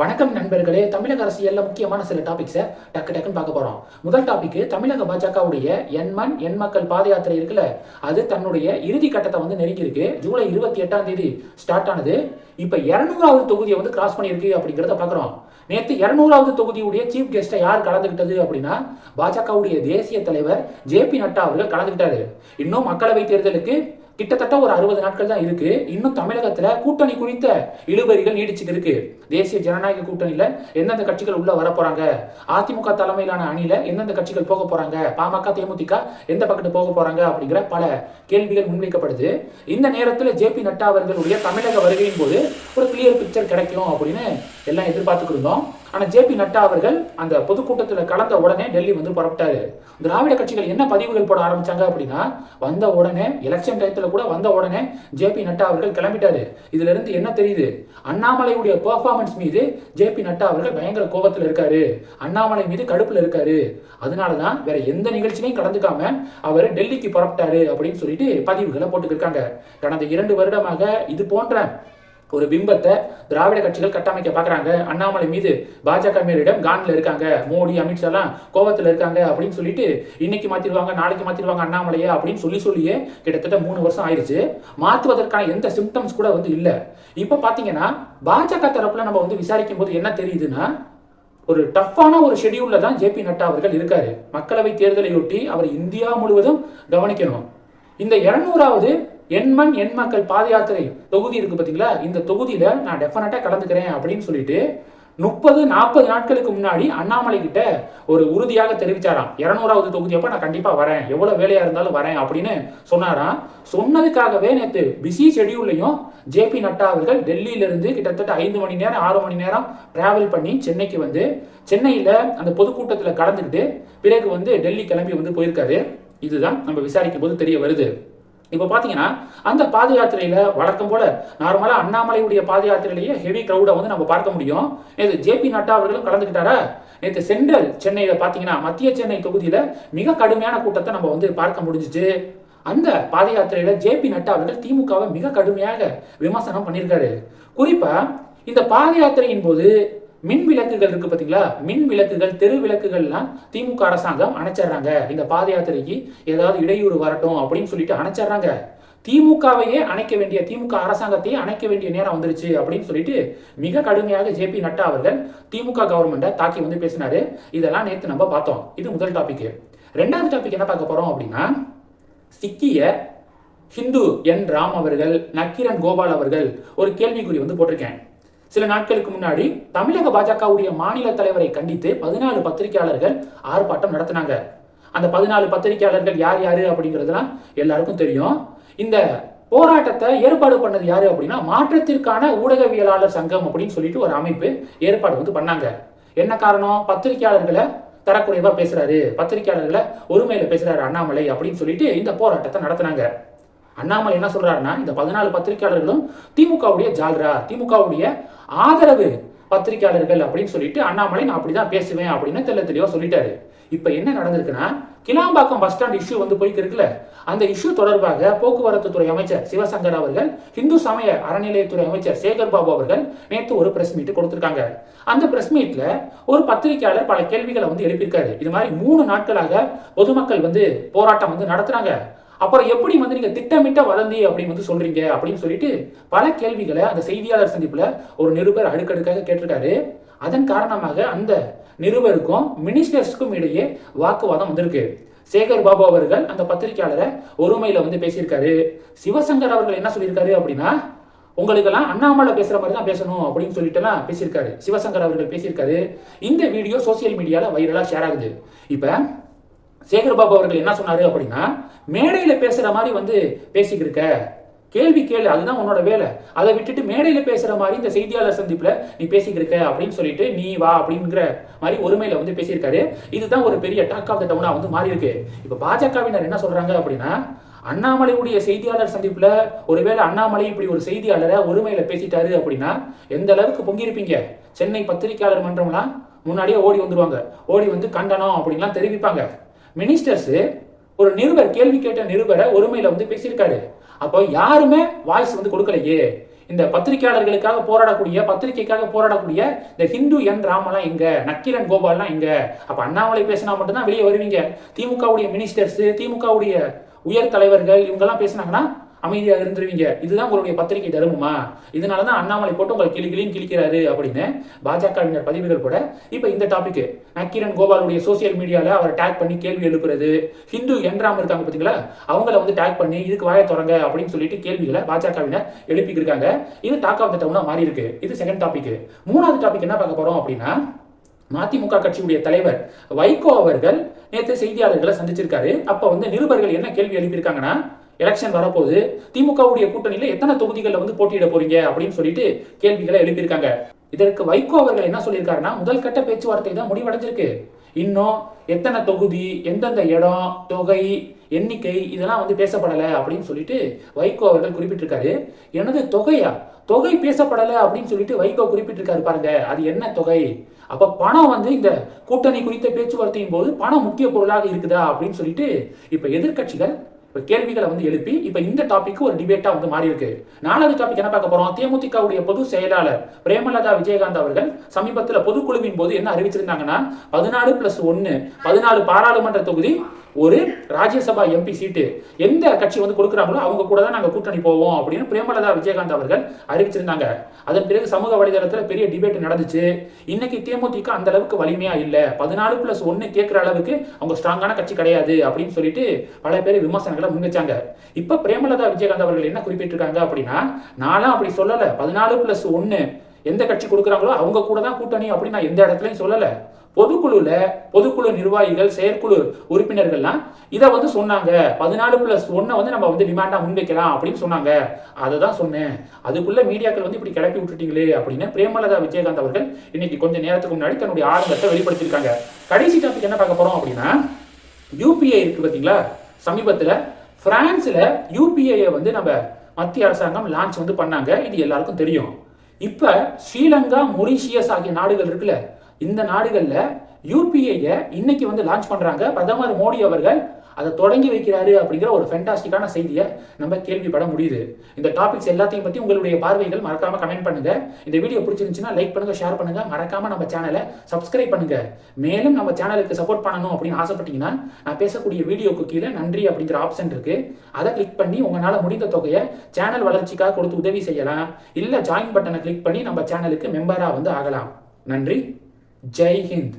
வணக்கம் நண்பர்களே தமிழக அரசியல்ல முக்கியமான சில டாபிக்ஸை டக்கு டக்குன்னு பார்க்க போறோம். முதல் டாபிக் தமிழக பாஜகவுடைய எண்மண் எண் மக்கள் பாத யாத்திரை இருக்குல்ல அது தன்னுடைய இறுதி கட்டத்தை வந்து நெருங்கி இருக்கு ஜூலை இருபத்தி எட்டாம் தேதி ஸ்டார்ட் ஆனது. இப்ப இருநூறாவது தொகுதியை வந்து கிராஸ் பண்ணியிருக்கு அப்படிங்கிறத பார்க்குறோம். நேற்று இருநூறாவது தொகுதியுடைய சீஃப் கெஸ்ட்டை யார் கலந்துக்கிட்டது அப்படின்னா பாஜகவுடைய தேசிய தலைவர் ஜே பி நட்டா அவர்கள் கலந்துக்கிட்டாரு இன்னும் மக்களவை தேர்தலுக்கு கிட்டத்தட்ட ஒரு அறுபது நாட்கள் தான் இருக்கு. இன்னும் தமிழகத்துல கூட்டணி குறித்த இழுபறிகள் நீடிச்சுட்டு இருக்கு தேசிய ஜனநாயக கூட்டணியில எந்தெந்த கட்சிகள் உள்ள வர போறாங்க? அதிமுக தலைமையிலான அணியில எந்தெந்த கட்சிகள் போக போறாங்க? பாமக தேமுதிக எந்த பக்கத்து போக போறாங்க அப்படிங்கிற பல கேள்விகள் முன்வைக்கப்படுது. இந்த நேரத்தில் ஜே பி நட்டா அவர்களுடைய தமிழக வருகையின் போது ஒரு கிளியர் பிக்சர் கிடைக்கும் அப்படின்னு எல்லாம் எதிர்பார்த்துக்கிட்டு இருந்தோம். ஆனால் ஜே பி நட்டா அவர்கள் அந்த பொதுக்கூட்டத்தில் கலந்த உடனே டெல்லி வந்து புறப்பட்டாரு. திராவிட கட்சிகள் என்ன பதிவுகள் போட ஆரம்பிச்சாங்க அப்படின்னா வந்த உடனே எலெக்ஷன் டயத்தில் கூட வந்த உடனே ஜே பி நட்டா அவர்கள் கிளம்பிட்டாரு. இதுல இருந்து என்ன தெரியுது? அண்ணாமலையுடைய பெர்ஃபார்மன்ஸ் மீது ஜே பி நட்டா அவர்கள் பயங்கர கோபத்தில் இருக்காரு. அண்ணாமலை மீது கடுப்பில் இருக்காரு. அதனாலதான் வேற எந்த நிகழ்ச்சியிலையும் கலந்துக்காம அவர் டெல்லிக்கு புறப்பட்டாரு அப்படின்னு சொல்லிட்டு பதிவுகளை போட்டுக்கிருக்காங்க. கடந்த இரண்டு வருடமாக இது போன்ற ஒரு பிம்பத்தை திராவிட கட்சிகள் கட்டமைக்க பார்க்குறாங்க. அண்ணாமலை மீது பாஜக மேலிடம் கான்ல இருக்காங்க. மோடி அமித்ஷாலாம் கோபத்தில் இருக்காங்க அப்படின்னு சொல்லிட்டு இன்னைக்கு மாற்றிடுவாங்க நாளைக்கு மாற்றிடுவாங்க அண்ணாமலையை அப்படின்னு சொல்லி சொல்லியே கிட்டத்தட்ட மூணு வருஷம் ஆயிடுச்சு மாற்றுவதற்கான எந்த சிம்டம்ஸ் கூட வந்து இல்லை. இப்போ பார்த்தீங்கன்னா பாஜக தரப்புல நம்ம வந்து விசாரிக்கும் போது என்ன தெரியுதுன்னா ஒரு டஃப்பான ஒரு ஷெடியூல்ல தான் ஜே பி நட்டா அவர்கள் இருக்காரு. மக்களவை தேர்தலையொட்டி அவர் இந்தியா முழுவதும் கவனிக்கணும். இந்த இருநூறாவது எண்மண் எண் மக்கள் பாத யாத்திரை தொகுதி இருக்கு பார்த்தீங்களா இந்த தொகுதியில நான் டெஃபினட்டா கலந்துக்கிறேன் அப்படின்னு சொல்லிட்டு முப்பது நாற்பது நாட்களுக்கு முன்னாடி அண்ணாமலை கிட்ட ஒரு உறுதியாக தெரிவிச்சாராம். இருநூறாவது தொகுதி அப்ப நான் கண்டிப்பா வரேன். எவ்வளவு வேலையா இருந்தாலும் வரேன் அப்படின்னு சொன்னாராம். சொன்னதுக்காகவே நேற்று பிஸி ஷெடியூல்லையும் ஜே பி நட்டா அவர்கள் டெல்லியில இருந்து கிட்டத்தட்ட ஐந்து மணி நேரம் ஆறு மணி நேரம் டிராவல் பண்ணி சென்னைக்கு வந்து சென்னையில அந்த பொதுக்கூட்டத்தில் கலந்துக்கிட்டு பிறகு வந்து டெல்லி கிளம்பி வந்து போயிருக்காரு. இதுதான் நம்ம விசாரிக்கும் போது தெரிய வருது. இப்போ பார்த்தீங்கன்னா அந்த பாத யாத்திரையில வழக்கம் போல நார்மலா அண்ணாமலையுடைய பாத யாத்திரையிலேயே ஹெவி க்ரௌடை வந்து நம்ம பார்க்க முடியும். இது ஜே பி நட்டா அவர்களும் கலந்துக்கிட்டாரா? நேற்று சென்ட்ரல் சென்னையில பார்த்தீங்கன்னா மத்திய சென்னை தொகுதியில மிக கடுமையான கூட்டத்தை நம்ம வந்து பார்க்க முடிஞ்சிச்சு. அந்த பாத யாத்திரையில ஜே பி நட்டா அவர்கள் திமுகவை மிக கடுமையாக விமர்சனம் பண்ணியிருக்காரு. குறிப்பா இந்த பாத யாத்திரையின் போது மின் விளக்குகள் இருக்கு பார்த்தீங்களா மின் விளக்குகள் தெரு விளக்குகள்லாம் திமுக அரசாங்கம் அணைச்சிடுறாங்க. இந்த பாத யாத்திரைக்கு ஏதாவது இடையூறு வரட்டும் அப்படின்னு சொல்லிட்டு அணைச்சிடுறாங்க. திமுகவையே அணைக்க வேண்டிய திமுக அரசாங்கத்தையே அணைக்க வேண்டிய நேரம் வந்துருச்சு அப்படின்னு சொல்லிட்டு மிக கடுமையாக ஜே பி நட்டா அவர்கள் திமுக கவர்மெண்ட்டை தாக்கி வந்து பேசினாரு. இதெல்லாம் நேற்று நம்ம பார்த்தோம். இது முதல் டாபிக் ரெண்டாவது டாபிக் என்ன பார்க்க போறோம் அப்படின்னா சிக்கிய ஹிந்து என் ராம் அவர்கள் நக்கீரன் கோபால் அவர்கள் ஒரு கேள்விக்குறி வந்து போட்டிருக்கேன். சில நாட்களுக்கு முன்னாடி தமிழக பாஜகவுடைய மாநில தலைவரை கண்டித்து பதினாலு பத்திரிகையாளர்கள் ஆர்ப்பாட்டம் நடத்தினாங்க. அந்த பதினாலு பத்திரிகையாளர்கள் யார் யாரு அப்படிங்கிறதுலாம் எல்லாருக்கும் தெரியும். இந்த போராட்டத்தை ஏற்பாடு பண்ணது யாரு அப்படின்னா மாற்றத்திற்கான ஊடகவியலாளர் சங்கம் அப்படின்னு சொல்லிட்டு ஒரு அமைப்பு ஏற்பாடு வந்து பண்ணாங்க. என்ன காரணம்? பத்திரிகையாளர்களை தரக்குறைவா பேசுறாரு. பத்திரிகையாளர்களை ஒருமையில பேசுறாரு அண்ணாமலை அப்படின்னு சொல்லிட்டு இந்த போராட்டத்தை நடத்தினாங்க. அண்ணாமலை என்ன சொல்கிறாருன்னா இந்த பதினாலு பத்திரிகையாளர்களும் திமுகவுடைய ஜால்ரா திமுகவுடைய ஆதரவு பத்திரிகையாளர்கள் அப்படின்னு சொல்லிட்டு அண்ணாமலை நான் அப்படிதான் பேசுவேன் அப்படின்னு தெல்ல தெளிவா சொல்லிட்டாரு. இப்போ என்ன நடந்திருக்குன்னா கிளாம்பாக்கம் பஸ் ஸ்டாண்ட் இஷ்யூ வந்து போய்க்கு இருக்குல்ல அந்த இஷ்யூ தொடர்பாக போக்குவரத்து துறை அமைச்சர் சிவசங்கர் அவர்கள் இந்து சமய அறநிலையத்துறை அமைச்சர் சேகர் பாபு அவர்கள் நேற்று ஒரு பிரஸ் மீட் கொடுத்திருக்காங்க. அந்த பிரஸ் மீட்ல ஒரு பத்திரிகையாளர் பல கேள்விகளை வந்து எழுப்பியிருக்காரு. இது மாதிரி மூணு நாட்களாக பொதுமக்கள் வந்து போராட்டம் வந்து நடத்துறாங்க. அப்புறம் எப்படி வந்து நீங்க திட்டமிட்ட வதந்தி அப்படின்னு வந்து சொல்றீங்க அப்படின்னு சொல்லிட்டு பல கேள்விகளை அந்த செய்தியாளர் சந்திப்புல ஒரு நிருபர் அடுக்கடுக்காக கேட்டிருக்காரு. அதன் காரணமாக அந்த நிருபருக்கும் மினிஸ்டர்ஸ்க்கும் இடையே வாக்குவாதம் வந்திருக்கு. சேகர் பாபு அவர்கள் அந்த பத்திரிகையாளரை ஒருமையில வந்து பேசியிருக்காரு. சிவசங்கர் அவர்கள் என்ன சொல்லியிருக்காரு அப்படின்னா உங்களுக்கெல்லாம் அண்ணாமலை பேசுற மாதிரி தான் பேசணும் அப்படின்னு சொல்லிட்டுலாம் பேசியிருக்காரு. சிவசங்கர் அவர்கள் பேசியிருக்காரு. இந்த வீடியோ சோசியல் மீடியால வைரலா ஷேர் ஆகுது. இப்ப சேகர் பாபு அவர்கள் என்ன சொன்னார் அப்படின்னா மேடையில் பேசுகிற மாதிரி வந்து பேசிக்கிருக்க கேள்வி கேளு அதுதான் உன்னோட வேலை. அதை விட்டுட்டு மேடையில் பேசுகிற மாதிரி இந்த செய்தியாளர் சந்திப்பில் நீ பேசிக்கிருக்க அப்படின்னு சொல்லிட்டு நீ வா அப்படிங்கிற மாதிரி ஒருமையில் வந்து பேசியிருக்காரு. இதுதான் ஒரு பெரிய டாக் ஆஃப் த டவுனாக வந்து மாறி இருக்கு இப்போ பாஜகவினர் என்ன சொல்கிறாங்க அப்படின்னா அண்ணாமலையுடைய செய்தியாளர் சந்திப்பில் ஒருவேளை அண்ணாமலை இப்படி ஒரு செய்தியாளரை ஒருமையில் பேசிட்டாரு அப்படின்னா எந்த அளவுக்கு பொங்கியிருப்பீங்க? சென்னை பத்திரிகையாளர் மன்றம்லாம் முன்னாடியே ஓடி வந்துடுவாங்க ஓடி வந்து கண்டனம் அப்படின்லாம் தெரிவிப்பாங்க. மினிஸ்டர்ஸ் ஒரு நிருபர் கேள்வி கேட்ட நிருபரை ஒருமையில வந்து பேசியிருக்காரு. அப்போ யாருமே வாய்ஸ் வந்து கொடுக்கலையே. இந்த பத்திரிகையாளர்களுக்காக போராடக்கூடிய பத்திரிகைக்காக போராடக்கூடிய இந்த ஹிந்து என் ராமெல்லாம் இங்க நக்கீரன் கோபால்லாம் இங்க அப்ப அண்ணாமலை பேசினா மட்டும்தான் வெளியே வருவீங்க. திமுகவுடைய மினிஸ்டர்ஸ் திமுகவுடைய உயர் தலைவர்கள் இவங்கெல்லாம் பேசினாங்கன்னா அமைதியாக இருந்துருவீங்க. இதுதான் உங்களுடைய பத்திரிகை தருமமா? இதனால தான் அண்ணாமலை போட்டு உங்களை கிளி கிளின்னு கிழிக்கிறாரு அப்படின்னு பாஜகவினர் பதிவுகள் கூட இப்போ இந்த டாபிக் நக்கீரன் கோபாலுடைய சோசியல் மீடியாவில் அவரை டேக் பண்ணி கேள்வி எழுப்புறது. ஹிந்து என்றாம இருக்காங்க பார்த்தீங்களா அவங்கள வந்து டேக் பண்ணி இதுக்கு வாயை தொடங்க அப்படின்னு சொல்லிட்டு கேள்விகளை பாஜகவினர் எழுப்பிக்கிருக்காங்க இது டாக் ஆஃப் த மாறி இருக்கு. இது செகண்ட் டாபிக் மூணாவது டாபிக் என்ன பார்க்க போறோம் அப்படின்னா மதிமுக கட்சியுடைய தலைவர் வைகோ அவர்கள் நேற்று செய்தியாளர்களை சந்திச்சிருக்காரு. அப்ப வந்து நிருபர்கள் என்ன கேள்வி எழுப்பியிருக்காங்கன்னா எலெக்ஷன் வரப்போது திமுகவுடைய கூட்டணியில் எத்தனை தொகுதிகளில் வந்து போட்டியிட போறீங்க அப்படின்னு சொல்லிட்டு கேள்விகளை எழுப்பியிருக்காங்க. இதற்கு வைகோ அவர்கள் என்ன சொல்லியிருக்காருன்னா முதல் கட்ட பேச்சுவார்த்தை தான் முடிவடைஞ்சிருக்கு. இன்னும் எத்தனை தொகுதி எந்தெந்த இடம் தொகை எண்ணிக்கை இதெல்லாம் வந்து பேசப்படலை அப்படின்னு சொல்லிட்டு வைகோ அவர்கள் குறிப்பிட்டிருக்காரு. எனது தொகையா? தொகை பேசப்படலை அப்படின்னு சொல்லிட்டு வைகோ குறிப்பிட்டிருக்காரு பாருங்க. அது என்ன தொகை? அப்ப பணம் வந்து இந்த கூட்டணி குறித்த பேச்சுவார்த்தையின் போது பணம் முக்கிய பொருளாக இருக்குதா அப்படின்னு சொல்லிட்டு இப்ப எதிர்க்கட்சிகள் ஒரு கேள்விகளை வந்து எழுப்பி இப்ப இந்த டாபிக் ஒரு டிபேட்டா வந்து மாறி இருக்கு நாலாவது டாபிக் என்ன பார்க்க போறோம்? தேமுதிகவுடைய பொது செயலாளர் பிரேமலதா விஜயகாந்த் அவர்கள் சமீபத்துல பொதுக்குழுவின் போது என்ன அறிவிச்சிருந்தாங்கன்னா பதினாலு பிளஸ் ஒன்று பதினாலு பாராளுமன்ற தொகுதி ஒரு ராஜ்யசபா எம்பி சீட்டு எந்த கட்சி வந்து கொடுக்குறாங்களோ அவங்க கூட தான் நாங்கள் கூட்டணி போவோம் அப்படின்னு பிரேமலதா விஜயகாந்த் அவர்கள் அறிவிச்சிருந்தாங்க. அதன் பிறகு சமூக வலைதளத்தில் பெரிய டிபேட் நடந்துச்சு. இன்னைக்கு தேமுதிக அந்த அளவுக்கு வலிமையா இல்லை. பதினாலு பிளஸ் ஒன்று கேட்குற அளவுக்கு அவங்க ஸ்ட்ராங்கான கட்சி கிடையாது அப்படின்னு சொல்லிட்டு பல பேர் விமர்சனங்களை முன்வச்சாங்க. இப்போ பிரேமலதா விஜயகாந்த் அவர்கள் என்ன குறிப்பிட்டிருக்காங்க அப்படின்னா நானும் அப்படி சொல்லலை. பதினாலு பிளஸ் ஒன்று எந்த கட்சி கொடுக்குறாங்களோ அவங்க கூட தான் கூட்டணி அப்படின்னு நான் எந்த இடத்துலையும் சொல்லலை. பொதுக்குழுல பொதுக்குழு நிர்வாகிகள் செயற்குழு உறுப்பினர்கள்லாம் இதை வந்து சொன்னாங்க. பதினாலு பிளஸ் ஒன்னை வந்து நம்ம வந்து டிமாண்டா முன்வைக்கலாம் அப்படின்னு சொன்னாங்க. அதை தான் சொன்னேன். அதுக்குள்ள மீடியாக்கள் வந்து இப்படி கிளப்பி விட்டுட்டீங்களே அப்படின்னு பிரேமலதா விஜயகாந்த் அவர்கள் இன்னைக்கு கொஞ்சம் நேரத்துக்கு முன்னாடி தன்னுடைய ஆரம்பத்தை வெளிப்படுத்தியிருக்காங்க. கடைசி டாபிக் என்ன பார்க்க போறோம் அப்படின்னா யூபிஐ இருக்கு பார்த்தீங்களா? சமீபத்தில் பிரான்ஸில் யூபிஐயை வந்து நம்ம மத்திய அரசாங்கம் லான்ச் வந்து பண்ணாங்க. இது எல்லாருக்கும் தெரியும். இப்போ ஸ்ரீலங்கா மொரிஷியஸ் ஆகிய நாடுகள் இருக்குல்ல இந்த நாடுகளில் யூபிஐயை இன்னைக்கு வந்து லான்ச் பண்ணுறாங்க பிரதமர் மோடி அவர்கள் அதை தொடங்கி வைக்கிறாரு அப்படிங்கிற ஒரு ஃபென்டாஸ்டிக்கான செய்தியை நம்ம கேள்விப்பட முடியுது. இந்த டாபிக்ஸ் எல்லாத்தையும் பற்றி உங்களுடைய பார்வைகள் மறக்காம கமெண்ட் பண்ணுங்க. இந்த வீடியோ பிடிச்சிருந்துச்சுன்னா லைக் பண்ணுங்க ஷேர் பண்ணுங்க. மறக்காம நம்ம சேனலை சப்ஸ்கிரைப் பண்ணுங்க. மேலும் நம்ம சேனலுக்கு சப்போர்ட் பண்ணணும் அப்படின்னு ஆசைப்பட்டீங்கன்னா நான் பேசக்கூடிய வீடியோக்கு கீழே நன்றி அப்படிங்கிற ஆப்ஷன் இருக்கு. அதை கிளிக் பண்ணி உங்களால் முடிந்த தொகையை சேனல் வளர்ச்சிக்காக கொடுத்து உதவி செய்யலாம். இல்லை ஜாயின் பட்டனை கிளிக் பண்ணி நம்ம சேனலுக்கு மெம்பராக வந்து ஆகலாம். நன்றி. ஜெய் ஹிந்த்